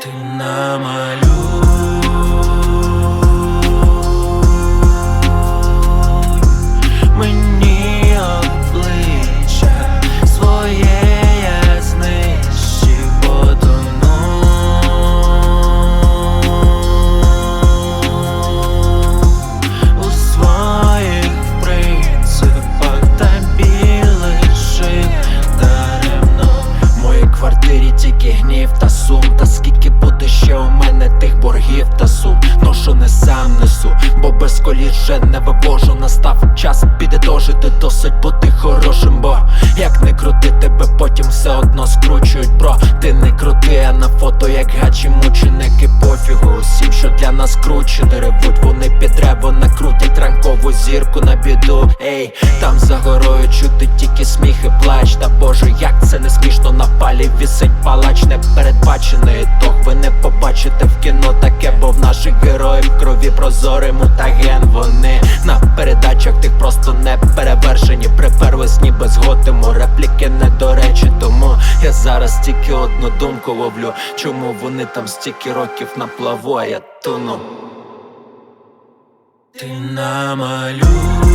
ти намалюй. Без коліс вже не вивожу. Настав час підітожити, досить бути хорошим, бо як не крути, тебе потім все одно скручують, бро. Ти не крути, а на фото, як гачі мученики пофігу. Усім, що для нас круче, не ревуть, вони під рево накрутять ранкову зірку на біду. Ей, там за горою чути тільки сміх і плач. Та боже, як це не смішно на палі вісить палач непередбачений ітог ви не побачите в кіно таке, бо в наших героїв крові прозорий мутаген. Вони на передачах тих просто не перевершені. Приперлись ніби з готиму, репліки не до речі. Тому я зараз тільки одну думку ловлю. Чому вони там стільки років на плаву, а я туну. Ти намалюй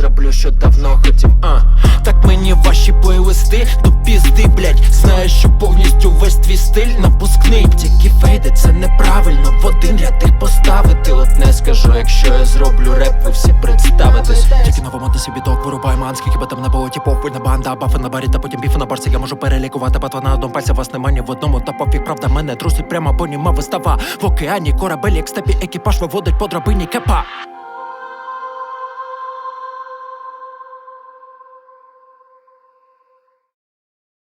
зроблю, що давно хотів а. Так мені ваші плейлисти до пізди, блять Знаю, що повністю весь твій стиль напускний. Тільки фейди, це неправильно в один ряд їх поставити. Одне скажу, якщо я зроблю реп, ви всі представитесь. Тільки нова мода собі док вирубай ман Скільки би там не було типов, пильна банда Бафи на барі та потім біфи на барці Я можу перелікувати батва на одному пальці Вас немає в одному та пофіг. Правда мене трусить прямо, бо німа вистава. В океані корабель, як степі екіпаж виводить по драбині кепа